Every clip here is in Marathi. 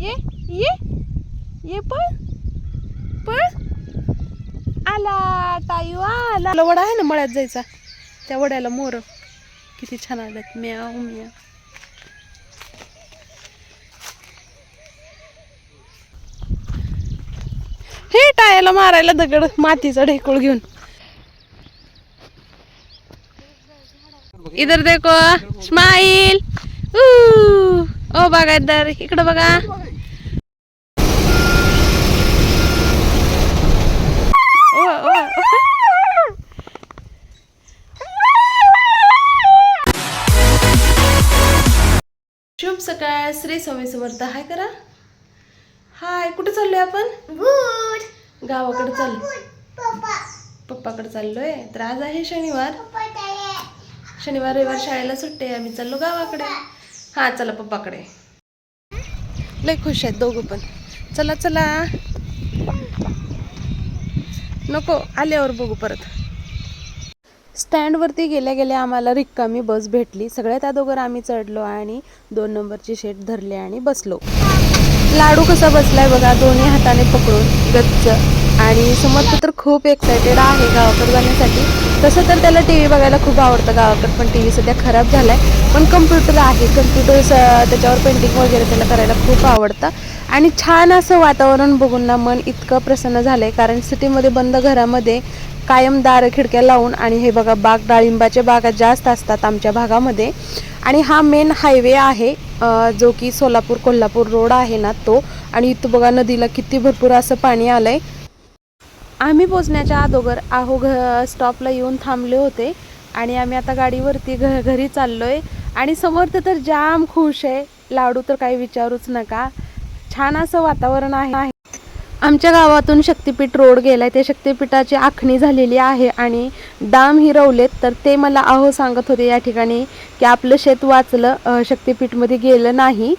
ये ये ये पळ पळ. आला टायू आला. वडा आहे ना मळ्यात जायचा. त्या वड्याला मोर. किती छान आल्यात. म्याव म्याव हे टायाला मारायला दगड. मातीचा ढेकूळ घेऊन. इधर देखो स्माइल ओ बघा इधर. इकडं बघा. श्री स्वामी समर्थ हाय करा. हाय कुठे चाललोय आपण? गावाकडे चाललो पप्पाकडे चाललोय. तर आज आहे शनिवार. शनिवार रविवार शाळेला सुट्टी आम्ही चाललो गावाकडे. हा चला पप्पाकडे. लय खुश आहेत दोघं पण. चला चला. नको आल्यावर बघू परत. स्टँडवरती गेल्या गेल्या आम्हाला रिक्कामी बस भेटली. सगळ्यात अगोदर आम्ही चढलो आणि दोन नंबरची शेट धरली आणि बसलो. लाडू कसा बसलाय बघा दोन्ही हाताने पकडून गच्च. आणि समर्थ तर खूप एक्सायटेड आहे गावाकडे जाण्यासाठी. तसं तर त्याला टी व्ही बघायला खूप आवडतं गावाकडे पण टी व्ही सध्या खराब झाला आहे पण कम्प्युटर आहे कम्प्युटर त्याच्यावर पेंटिंग वगैरे त्याला करायला खूप आवडतं. आणि छान असं वातावरण बघून ना मन इतकं प्रसन्न झालं आहे कारण सिटीमध्ये बंद घरामध्ये कायम दार खिडक्या लावून आणि हे बघा बाग डाळिंबाच्या बागा जास्त असतात आमच्या भागामध्ये. आणि हा मेन हायवे आहे जो की सोलापूर कोल्हापूर रोड आहे ना तो. आणि इथं बघा नदीला किती भरपूर असं पाणी आलंय. आम्ही पोचण्याच्या अगोदर आहो घ स्टॉपला येऊन थांबले होते. आणि आम्ही आता गाडीवरती घ घरी चाललोय. आणि समर्थ तर जाम खुश आहे. लाडू तर काही विचारूच नका. छान असं वातावरण आहे. आमच्या गावातून शक्तिपीठ रोड गेलाय. त्या शक्तिपीठाची आखणी झालेली आहे आणि डाम हिरवलेत. तर ते मला अहो सांगत होते या ठिकाणी की आपलं शेत वाचलं शक्तिपीठमध्ये गेलं नाही.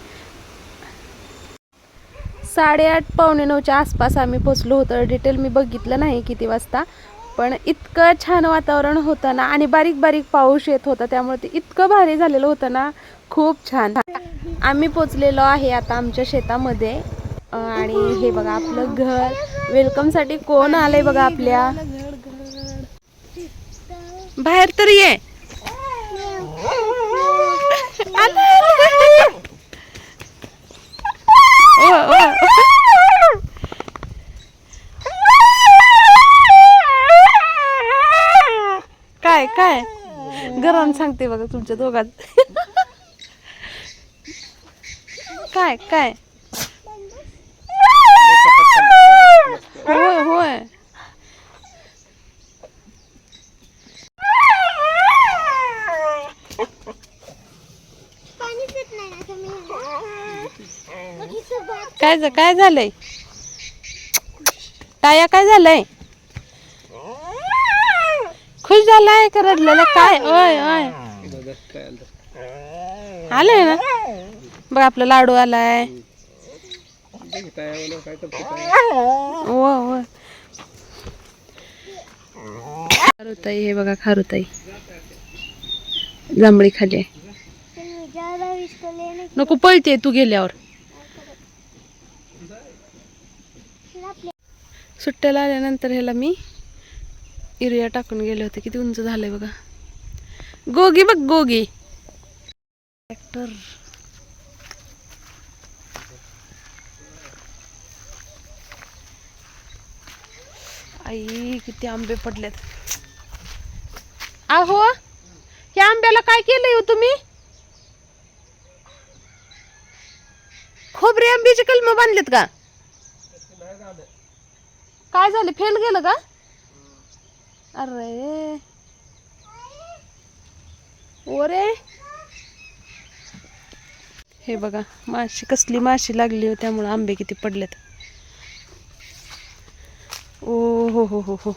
साडेआठ पावणे नऊच्या आसपास आम्ही पोचलो होतो. डिटेल मी बघितलं नाही किती वाजता. पण इतकं छान वातावरण होतं ना आणि बारीक बारीक पाऊस येत होता त्यामुळे ते इतकं भारी झालेलं होतं ना. खूप छान. आम्ही पोचलेलो आहे आता आमच्या शेतामध्ये. आणि हे बघा आपलं घर. वेलकमसाठी कोण आलंय बघा आपल्या? बाहेर तर ये. काय काय? गरम सांगते बघा तुमच्या दोघात. काय काय? होय होय. काय काय झालंय? टाया काय झालंय? खुश झालाय का काय? ओय ओय आलंय ना? बघ आपला लाडू आलाय. ओ ओ खारुताई हे बघा खारुताई. जांभळी खाली आहे. नको पळते तू गेल्यावर. सुट्ट्याला आल्यानंतर ह्याला मी युरिया टाकून गेले होते. किती उंच झालंय बघा. गोगी बघ गोगी. ट्रॅक्टर आई किती आंबे पडलेत. आहो या आंब्याला काय केलंय हो तुम्ही? खोबरे आंब्याचे कलम बांधलेत का? काय झालं फेल गेलं का? अरे. ओरे. हे बघा माशी कसली माशी लागली हो त्यामुळे आंबे किती पडलेत. ओ हो हो हो हो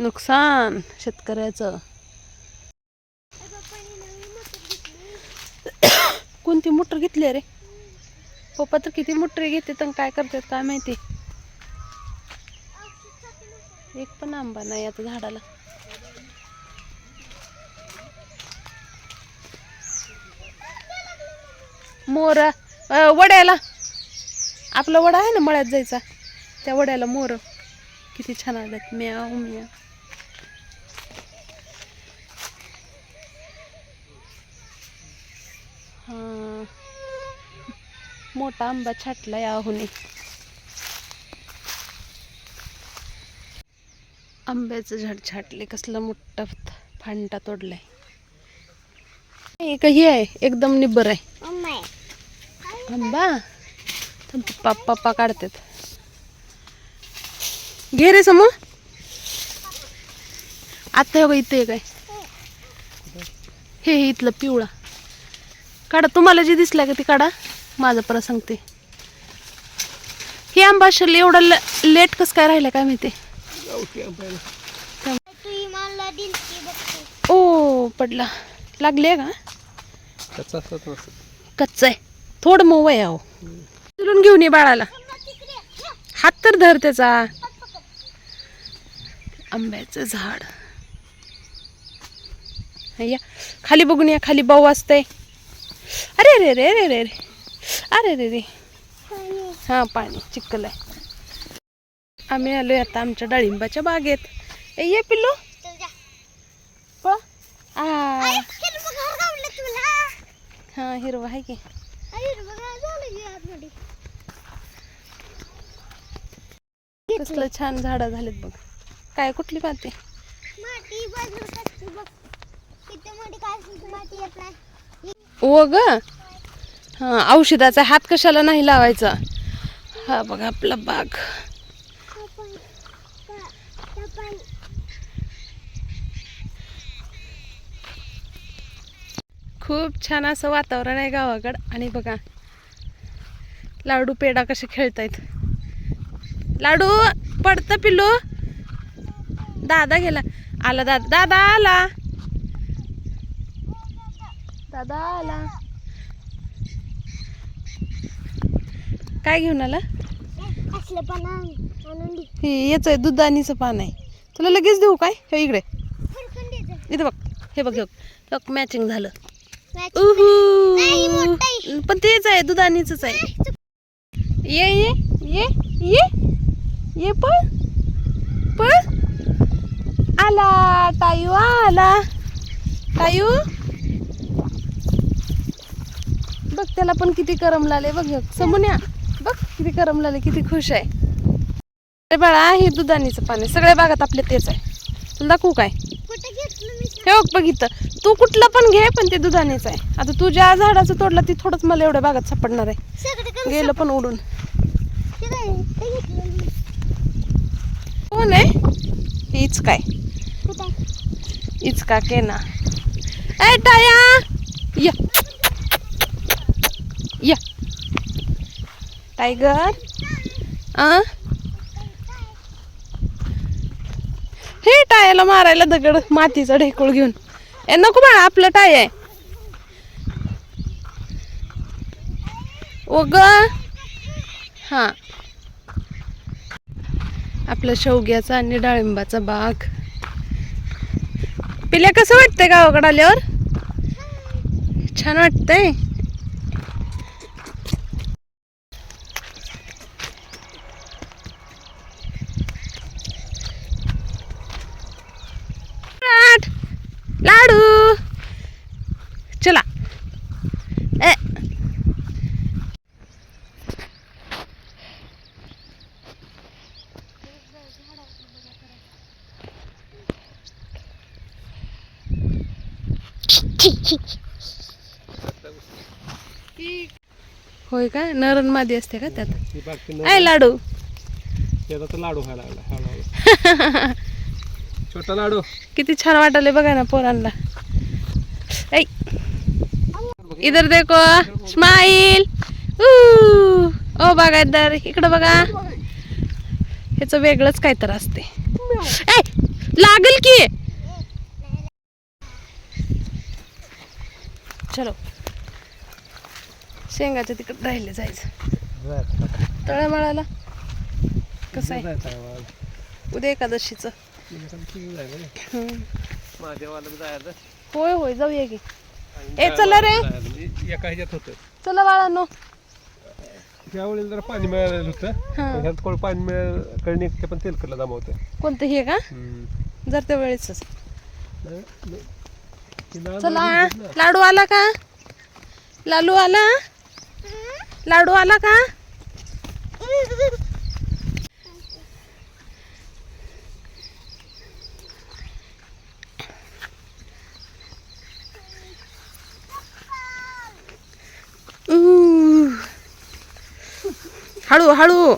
नुकसान शेतकऱ्याचं. कोणती मोटर घेतली रे? पप्पा तर किती मोटर घेते तर काय करतात काय माहिती? एक पण आंबा नाही आता झाडाला. मोर वड्याला. आपला वडा आहे ना मळ्यात जायचा? त्या वड्याला मोर. किती छान आल्यात. म्याव हा. मोठा आंबा छाटला याहुनी आंब्याचं झाड छाटले कसलं मोठा फांटा तोडलाय. एक ही आहे. एकदम निब्बर आहे. आंबा. पप्पा पप्पा काढतात. घे रे समोर. आता हे बघा इथे आहे हे हे इथलं पिवळा. काढा तुम्हाला जे दिसलं का ते काढा. माझं परत सांगते. हे आंबा असेल एवढा लेट कसं काय राहिलं काय माहिती? ओ पडला. लागले का? कच्चा आहे. थोडं मऊ आहे अहो. चलून घेऊन ये बाळाला. हात तर धर त्याचा. आंब्याचं झाड. या खाली बघून या खाली बाऊ असतंय. अरे रे रे रे रे रे अरे रे रे हा पाणी चिखल आहे आम्ही आलोय आता आमच्या डाळिंबाच्या बागेत. ए ये पिल्लू. हा हिरवा आहे की. कसलं छान झाडं झालेत बघ. काय कुठली पाहते ओ ग. हा औषधाचा हात कशाला नाही लावायचा? हा बघा आपला बाग. खूप छान असं वातावरण आहे गावाकडं. आणि बघा लाडू पेडा कसे खेळतायत. लाडू पडतं पिल्लू. दादा गेला. आला दादा. दादा आला. दादा आला. काय घेऊन आला? पण याच आहे दुधानीचं पान आहे. तुला लगेच देऊ काय? हे इकडे. इथं बघ. हे बघ हे बघ. मॅचिंग झालं. पण तेच आहे दुधानीच आहे. ये ये ये ये ये पळ. पळ. आला टायू आला. टायू बघ त्याला पण किती करमलाले बघ समोन्या बघ किती करमलाले किती खुश आहे. अरे बाळा हे दुधानीचं पाणी. सगळ्या बागात आपले तेच आहे. तुला दाखवू काय? हे बघ बघितलं तू कुठलं पण घे पण ते दुधानेच आहे. आता तू ज्या झाडाचं तोडलं ते थोडंच मला एवढ्या बागात सापडणार आहे. गेलं पण उडून. कोण आहे? हीच काय? आहे? हीच का के ना ए टाया या या टायगर आ हे टायाला मारायला दगड मातीचा ढेकूळ घेऊन. ए नको बाळा आपलं टाय आहे. ओ ग हा. आपलं शेवग्याचा आणि डाळिंबाचा बाग. पिल्या कसं वाटतंय गावाकडे आल्यावर? छान वाटतंय. लाडू लाडू चला ए होय का? नरण मादी असते का त्यात? ही ऐ लाडू. त्याचा तर लाडू व्हायला लागला हळूहळू छोटा लाडू. किती छान वाटले बघा ना पोरांना. ऐ. इधर देखो स्माइल ओ बागायतदार इकडं बघा. ह्याचं वेगळंच काय तर असते. ऐ लागल की. चलो. शेंगाच्या तिकडे राहिले जायचं. तळमळाला? कसं आहे? उद्या एकादशीचं. होय होय जाऊया की. ए चला रे. एका ह्याच्यात होतं. चला बाळांनो. ह्या वेळेला जरा पाणी मिळालेलं होतं. हा. पण ह्यात कोण पाणी मिळालं कळणे पण तेलकटला जमावतं कोणतं हे का? जर त्या वेळेच लहान चला. लाडू आला का? लालू आला? लाडू आला का. हळू हळू.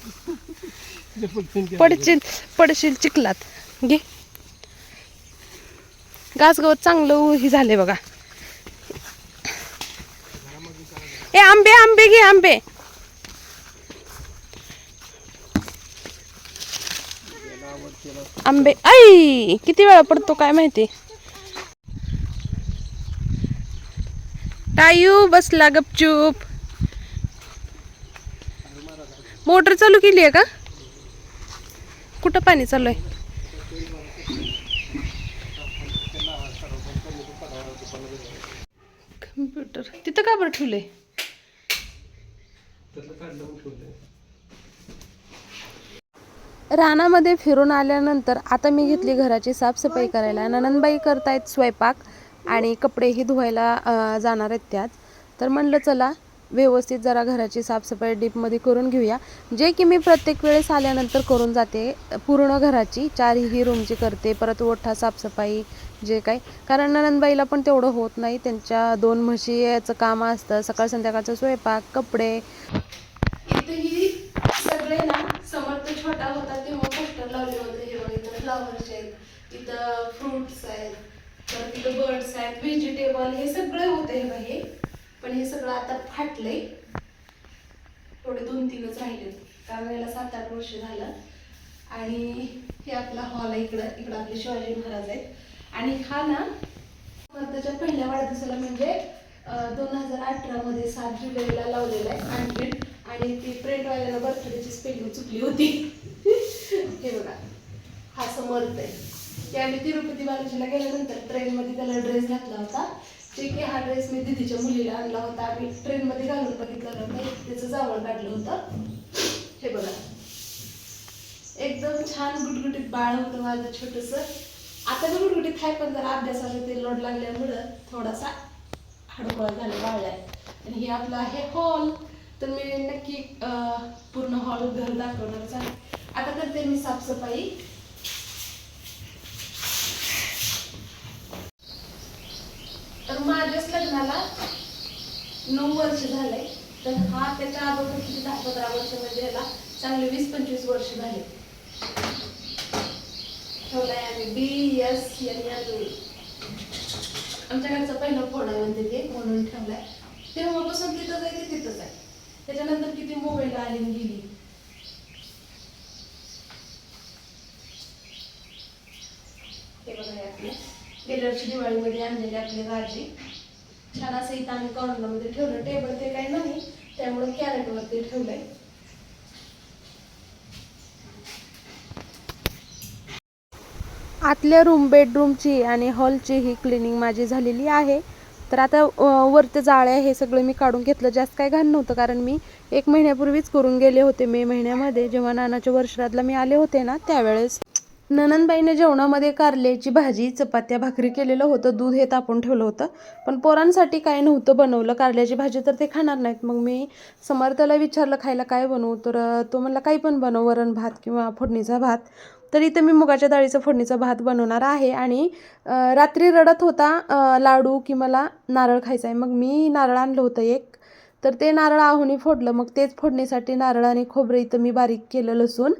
पडशील पडशील चिखलात. घे. गाजगवत चांगलं हे झाले बघा. ए आंबे आंबे घे आंबे. आंबे. आई किती वेळा पडतो काय माहिती? टायू बसला गपचूप. मोटर चालू केली आहे का? कुठं पाणी चालू आहे? कम्प्युटर. तिथं का बरं ठेवलंय. रानामध्ये फिरून आल्यानंतर आता मी घेतली घराची साफसफाई करायला. ननंदबाई करतायत स्वयंपाक आणि कपडेही धुवायला जाणार आहेत त्यात. तर म्हणलं चला व्यवस्थित जरा घराची साफसफाई डीपमध्ये करून घेऊया. जे की मी प्रत्येक वेळेस आल्यानंतर करून जाते पूर्ण घराची चारही रूमची करते परत ओठा साफसफाई जे काही कारण ननंदबाईला पण तेवढं होत नाही त्यांच्या दोन म्हशी याचं काम असतं सकाळ संध्याकाळचा स्वयंपाक कपडे. इथेही सगळे ना समर्थ छोटा होता तेव्हा पोस्टर लावले होते हे बघा इथं फ्लावर्स आहेत इथं फ्रुट्स आहेत परत इथं बर्ड्स आहेत व्हेजिटेबल हे सगळे होते हे बघा हे. पण हे सगळं आता फाटलंय. थोडे दोन तीनच राहिले. कारण याला सात आठ वर्ष झालं. आणि हे आपला हॉल आहे इकडं. इकडं आपले शिवाजी महाराज आहेत. आणि हा ना त्याच्या पहिल्या वाढदिवसाला म्हणजे दोन हजार अठरामध्ये सात जुलैला लावलेला आहे. आणखीन आणि ती प्रिंटवाल्याला बर्थडेची स्पेलिंग चुकली होती. हे बघा. हा समर्थ आहे. ते आम्ही तिरुपती बालाजीला गेल्यानंतर ट्रेनमध्ये त्याला ड्रेस घातला होता. जे की हा ड्रेस मी दिदीच्या मुलीला आणला होता. आम्ही ट्रेनमध्ये घालून बघितलं होतं त्याचं जावळ काढलं होतं. हे बघा. एकदम छान गुटगुटीत बाळ होतं माझं छोटस. आता मी गुटगुटीत आहे पण जरा अभ्यासाचं ते लोड लागल्यामुळं थोडासा हडकोळा झाला वाळलाय आणि हे आपलं आहे हॉल तर मी नक्की पूर्ण हॉल घर दाखवणारच आहे. आता करते मी साफसफाई. तर माझ्याच लग्नाला नऊ वर्ष झाले. तर हा त्याच्या अगोदर किती दहा पंधरा वर्ष म्हणजे ह्याला चांगले वीस पंचवीस वर्ष झाले. ठेवलाय आम्ही. बी एस एन एल आमच्या घरचं पहिलं फोन आहे म्हणते ते म्हणून ठेवलाय. तेव्हापासून तिथंच आहे ते तिथंच आहे. त्याच्यानंतर किती मोबाईल आली गेली हे बघा हे आपले गेल्या वर्षी दिवाळीमध्ये आणलेली आपली भाजी. छान असं इथं आम्ही कॉर्नरमध्ये ठेवलं. टेबल ते काही नाही त्यामुळे कॅरेटवरती ठेवलंय. आतल्या रूम बेडरूमची आणि हॉलची ही क्लिनिंग माझी झालेली आहे. तर आता वरते जाळ्या हे सगळं मी काढून घेतलं. जास्त काय घाण नव्हतं कारण मी एक महिन्यापूर्वीच करून गेले होते मे महिन्यामध्ये. जेव्हा नानाच्या वर्षरातला मी आले होते ना त्यावेळेस ननंदबाईने जेवणामध्ये कारल्याची भाजी चपात्या भाकरी केलेलं होतं दूध हे तापून ठेवलं होतं. पण पोरांसाठी काय नव्हतं बनवलं. कारल्याची भाजी तर ते खाणार नाहीत. मग मी समर्थला विचारलं खायला काय बनवू? तर तो म्हणला काही पण बनव वरण भात किंवा फोडणीचा भात. तर इथं मी मुगाच्या डाळीचा फोडणीचा भात बनवणार आहे आणि रात्री रडत होता लाडू की मला नारळ खायचा आहे. मग मी नारळ आणलं होतं एक. तर ते नारळ आहुनी फोडलं. मग तेच फोडणीसाठी नारळ आणि खोबरं इथं मी बारीक केलं लसूण.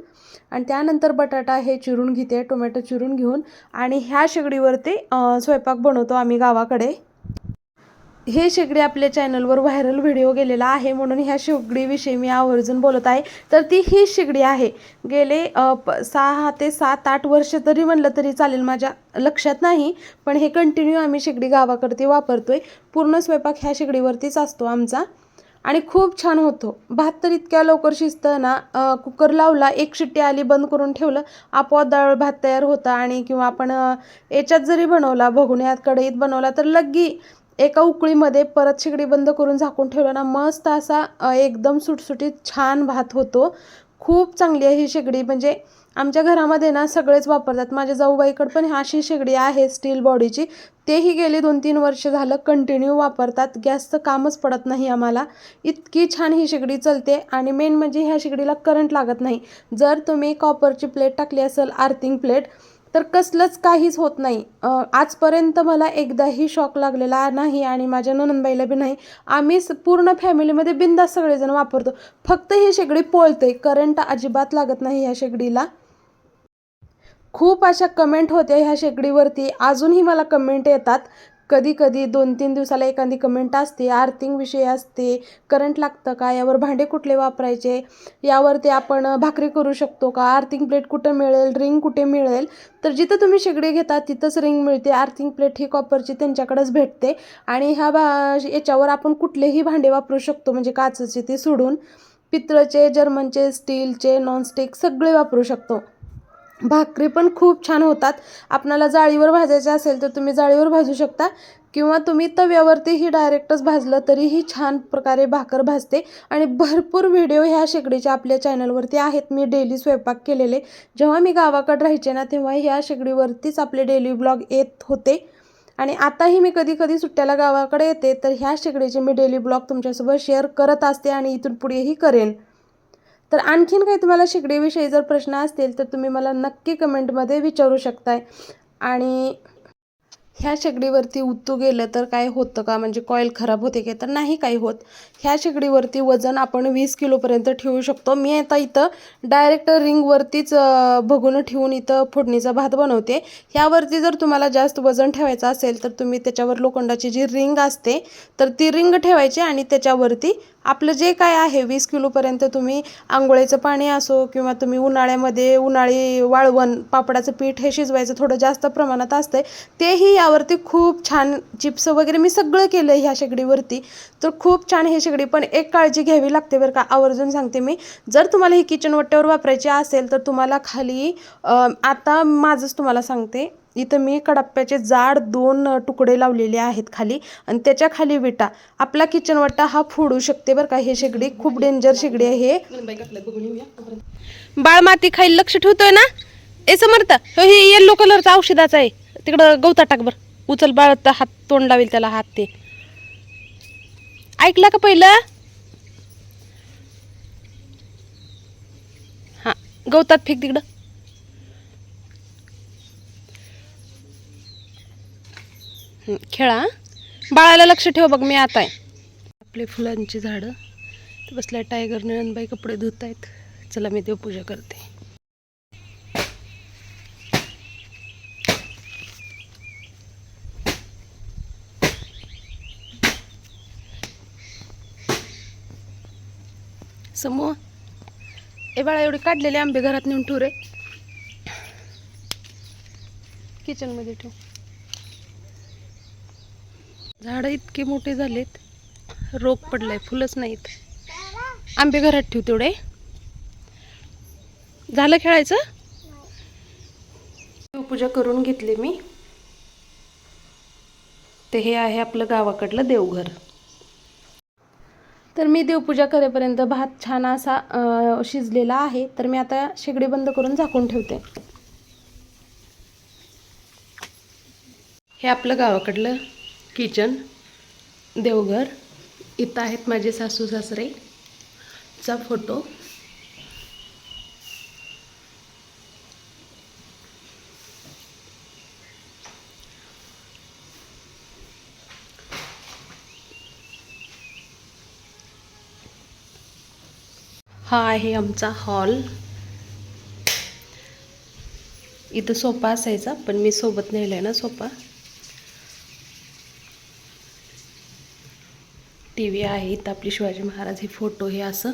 आणि त्यानंतर बटाटा हे चिरून घेते टोमॅटो चिरून घेऊन. आणि ह्या शेगडीवरती स्वयंपाक बनवतो आम्ही गावाकडे. हे शेगडी आपल्या चॅनलवर व्हायरल व्हिडिओ गेलेला आहे म्हणून ह्या शेगडीविषयी मी आवर्जून बोलत आहे. तर ती ही शेगडी आहे. गेले प- सहा ते सात आठ वर्ष तरी म्हणलं तरी चालेल माझ्या लक्षात नाही. पण हे कंटिन्यू आम्ही शेगडी गावाकडे वापरतोय. पूर्ण स्वयंपाक ह्या शेगडीवरतीच असतो आमचा. आणि खूप छान होतो. भात तर इतक्या लवकर शिजतं ना कुकर लावला एक शिट्टी आली बंद करून ठेवलं आपोआप डाळ भात तयार होता आणि किंवा आपण याच्यात जरी बनवला भगुण्यात कढईत बनवला तर लगी एका उकळीमध्ये परत शेगडी बंद करून झाकून ठेवलं ना मस्त असा एकदम सुटसुटीत छान भात होतो. खूप चांगली आहे ही शेगडी. म्हणजे आमच्या घरामध्ये ना सगळेच वापरतात. माझ्या जाऊबाईकडे पण अशी शेगडी आहे स्टील बॉडीची तेही गेली दोन तीन वर्ष झालं कंटिन्यू वापरतात. गॅसचं कामच पडत नाही आम्हाला. इतकी छान ही शेगडी चलते आणि मेन म्हणजे ह्या शेगडीला करंट लागत नाही. जर तुम्ही कॉपरची प्लेट टाकली असेल आर्थिंग प्लेट तर कसलंच काहीच होत नाही. आजपर्यंत मला एकदाही शॉक लागलेला नाही आणि माझ्या ननंदबाईला बी नाही. आम्ही स- पूर्ण फॅमिलीमध्ये बिंदास सगळेजण वापरतो. फक्त ही शेगडी पोळते. करंट अजिबात लागत नाही ह्या शेगडीला. खूप अशा कमेंट होत्या ह्या शेगडीवरती. अजूनही मला कमेंट येतात. कधी कधी दोन तीन दिवसाला एखादी कमेंट असते आर्थिंग विषय असते करंट लागतं का यावर भांडे कुठले वापरायचे यावरती आपण भाकरी करू शकतो का आर्थिंग प्लेट कुठं मिळेल रिंग कुठे मिळेल. तर जिथं तुम्ही शेगडी घेता तिथंच रिंग मिळते आर्थिंग प्लेट ही कॉपरची त्यांच्याकडेच भेटते. आणि ह्या भा याच्यावर आपण कुठलेही भांडे वापरू शकतो म्हणजे काचेचे ते सोडून पितळचे जर्मनचे स्टीलचे नॉनस्टिक सगळे वापरू शकतो. भाकरी पण खूप छान होतात. आपणाला जाळीवर भाजायचे असेल तर तुम्ही जाळीवर भाजू शकता. किंवा तुम्ही तव्यावरतीही डायरेक्टच भाजलं तरीही छान प्रकारे भाकर भाजते. आणि भरपूर व्हिडिओ ह्या शेगडीच्या आपल्या चॅनलवरती आहेत. मी डेली स्वयंपाक केलेले. जेव्हा मी गावाकडे राहायचे ना तेव्हा ह्या शेगडीवरतीच आपले डेली ब्लॉग येत होते. आणि आताही मी कधी कधी सुट्ट्याला गावाकडे येते तर ह्या शेगडीचे मी डेली ब्लॉग तुमच्यासोबत शेअर करत असते आणि इथून पुढेही करेन. तर आणखीन काही तुम्हाला शेगडीविषयी जर प्रश्न असतील तर तुम्ही मला नक्की कमेंटमध्ये विचारू शकताय. आणि ह्या शेगडीवरती उतू गेलं तर काय होतं का? म्हणजे कॉईल खराब होते का तर नाही काही होत. ह्या शेगडीवरती वजन आपण वीस किलोपर्यंत ठेवू शकतो. मी आता इथं डायरेक्ट रिंगवरतीच बघून ठेवून इथं फोडणीचा भात बनवते. ह्यावरती जर तुम्हाला जास्त वजन ठेवायचं असेल तर तुम्ही त्याच्यावर लोखंडाची जी रिंग असते तर ती रिंग ठेवायची आणि त्याच्यावरती आपलं जे काय आहे वीस किलोपर्यंत तुम्ही आंघोळीचं पाणी असो किंवा तुम्ही उन्हाळ्यामध्ये उन्हाळी वाळवण पापडाचं पीठ हे शिजवायचं थोडं जास्त प्रमाणात असतंय तेही यावरती खूप छान चिप्स वगैरे मी सगळं केलं ह्या शेगडीवरती. तर खूप छान ही शेगडी पण एक काळजी घ्यावी लागते बरं का. आवर्जून सांगते मी जर तुम्हाला ही किचन वट्ट्यावर वापरायची असेल तर तुम्हाला खाली आता माझंच तुम्हाला सांगते. इथं मी कडाप्प्याचे जाड दोन तुकडे लावलेले आहेत खाली आणि त्याच्याखाली विटा. आपला किचन वाटा हा फोडू शकते बरं का हे शेगडी खूप डेंजर शेगडी आहे. हे बाळ माती खाईल लक्ष ठेवतोय ना? ए समर्थ हे येल्लो कलरचा औषधाचा आहे. तिकडं गवता टाक बर. उचल बाळ तर हात तोंड लावेल त्याला हात ते. ऐकला का पहिलं? हा गवतात फेक तिकडं. खेळा. बाळाला लक्ष ठेव बघ मी आता आहे. आपले फुलांची झाडं. ते बसल्या टायगर नळनबाई कपडे धुत आहेत चला मी देवपूजा करते. समूह ए बाळा एवढे काढलेले आंबे घरात नेऊन ठेव रे. किचनमध्ये ठेव. झाडं इतके मोठे झालेत. रोग पडलाय फुलंच नाहीत. आंबे घरात ठेव तेवढे. झालं खेळायचं? देवपूजा करून घेतली मी. ते हे आहे आपलं गावाकडलं देवघर. तर मी देवपूजा करेपर्यंत भात छान असा शिजलेला आहे. तर मी आता शेगडी बंद करून झाकून ठेवते. हे आपलं गावाकडलं किचन देवघर इथं आहेत माझे सासू सासरे. चा फोटो. हा आहे आमचा हॉल. इथं सोपा असायचा पण मी सोबत नेलाय ना सोफा. टी व्ही आहे इथं आपली शिवाजी महाराज हे फोटो हे असं.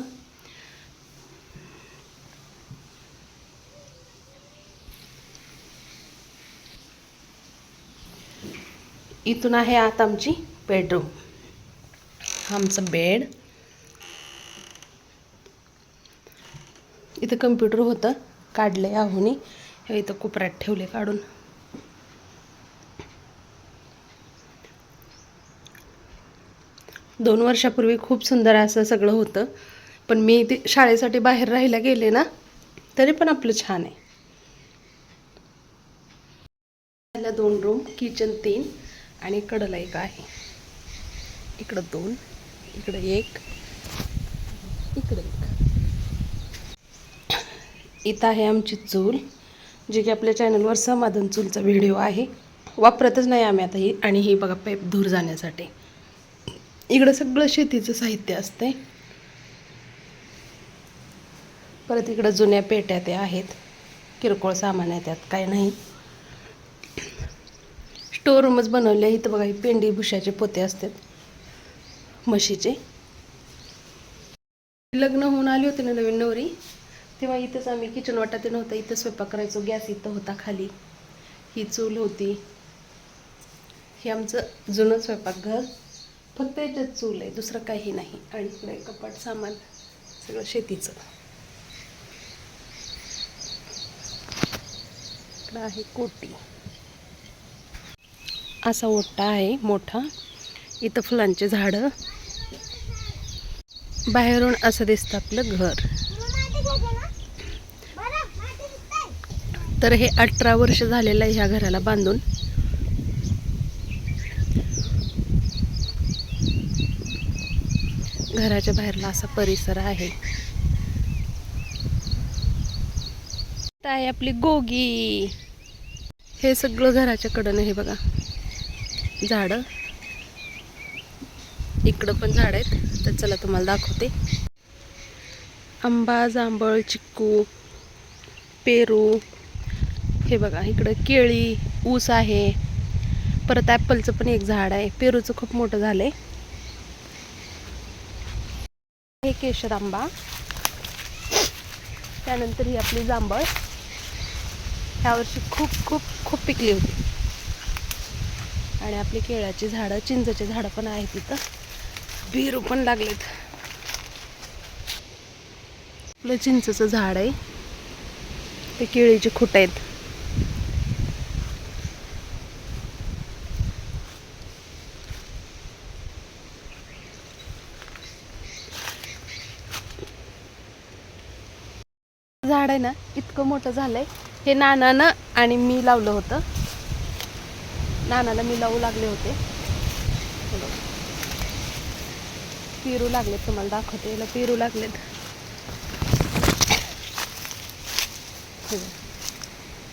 इथून आहे आत आमची बेडरूम. आमचं बेड. इथं कम्प्युटर होतं काढलं आहोनी. हे इथं कोपऱ्यात ठेवले काढून. दोन वर्षापूर्वी खूप सुंदर असं सगळं होतं. पण मी ते शाळेसाठी बाहेर राहायला गेले ना तरी पण आपलं छान आहे. त्याला दोन रूम किचन तीन आणि कडला एक आहे. इकडं दोन इकडं एक इकडं एक. इथं आहे आमची चूल जी की आपल्या चॅनलवर समाधान चूलचा व्हिडिओ आहे. वापरतच नाही आम्ही आता ही आणि ही बघा पेप दूर जाण्यासाठी. इकडं सगळं शेतीचं साहित्य असते परत इकडं जुन्या पेट्या त्या आहेत. किरकोळ सामान आहे त्यात काय नाही. स्टोर रूमच बनवले इथं बघा पेंडी भुशाचे पोते असतात. म्हशीचे. लग्न होऊन आली होती ना नवीन नवरी. तेव्हा इथंच आम्ही किचन वाटात नव्हतं इथं स्वयंपाक करायचो. गॅस इथं होता खाली. ही चूल होती. हे आमचं जुनं स्वयंपाकघर. फक्त याच्यात चूल आहे दुसरं काही नाही. आणि इकडे कपाट सामान सगळं शेतीचं. इकडं आहे कोटी. असा ओटा आहे मोठा. इथं फुलांचे झाडं. बाहेरून असं दिसतं आपलं घर. तर हे अठरा वर्ष झालेलं आहे ह्या घराला बांधून. घराच्या बाहेरला असा परिसर आहे. ताई आहे आपली गोगी. हे सगळं घराच्या कडनं हे बघा. झाडं. इकडं पण झाड आहेत. तर चला तुम्हाला दाखवते. आंबा जांभळ चिक्कू पेरू. हे बघा इकडं केळी ऊस आहे. परत ॲपलचं पण एक झाड आहे. पेरूचं खूप मोठं झालं आहे केशर आंबा त्यानंतर ही आपली जांभळ. ह्यावर्षी खूप खूप खूप पिकली होती. आणि आपली केळाची झाडं चिंचेची झाडं पण आहेत तिथं बिरू पण लागलेत. आपलं चिंचचं झाड आहे. ते केळीचे खुट आहेत. झाड आहे ना इतकं मोठं झालंय. हे नानानं आणि मी लावलं होतं. नानाला मी लावू लागले होते. पेरू लागलेत तुम्हाला दाखवते. याला पेरू लागलेत.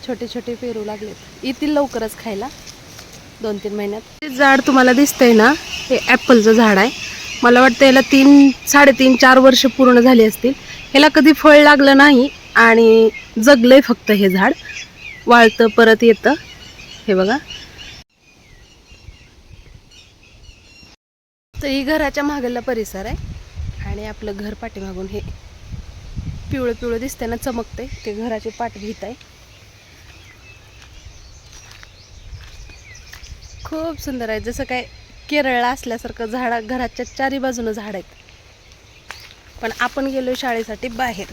छोटे छोटे पेरू लागलेत. येतील लवकरच खायला. दोन तीन महिन्यात. ते झाड तुम्हाला दिसतंय ना हे ॲपलचं झाड आहे. मला वाटतं याला तीन साडेतीन चार वर्ष पूर्ण झाली असतील. ह्याला कधी फळ लागलं नाही. आणि जगलंय फक्त हे झाड. वाळतं परत येतं. हे बघा. तर ही घराच्या मागला परिसर आहे. आणि आपलं घर पाठीमागून हे पिवळं पिवळं दिसतंय ना चमकते ते घराचे पाठ घेत आहे. खूप सुंदर आहे. जसं काय केरळला असल्यासारखं झाडा घराच्या चारी बाजूनं झाड आहेत. पण आपण गेलो शाळेसाठी बाहेर.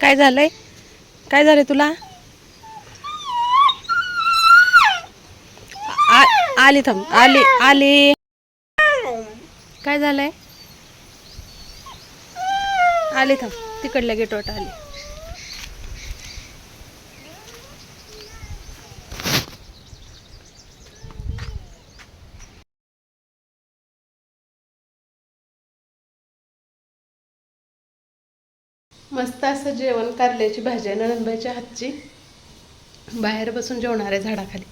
काय झालंय? काय झालंय तुला? आ- आली थांब. आली आली. काय झालंय? आली थांब. तिकडल्या गेटवर आली. मस्त असं जेवण कारल्याची भाजी आहे नंदबाईच्या हातची. बाहेर बसून जेवणार आहे झाडाखाली.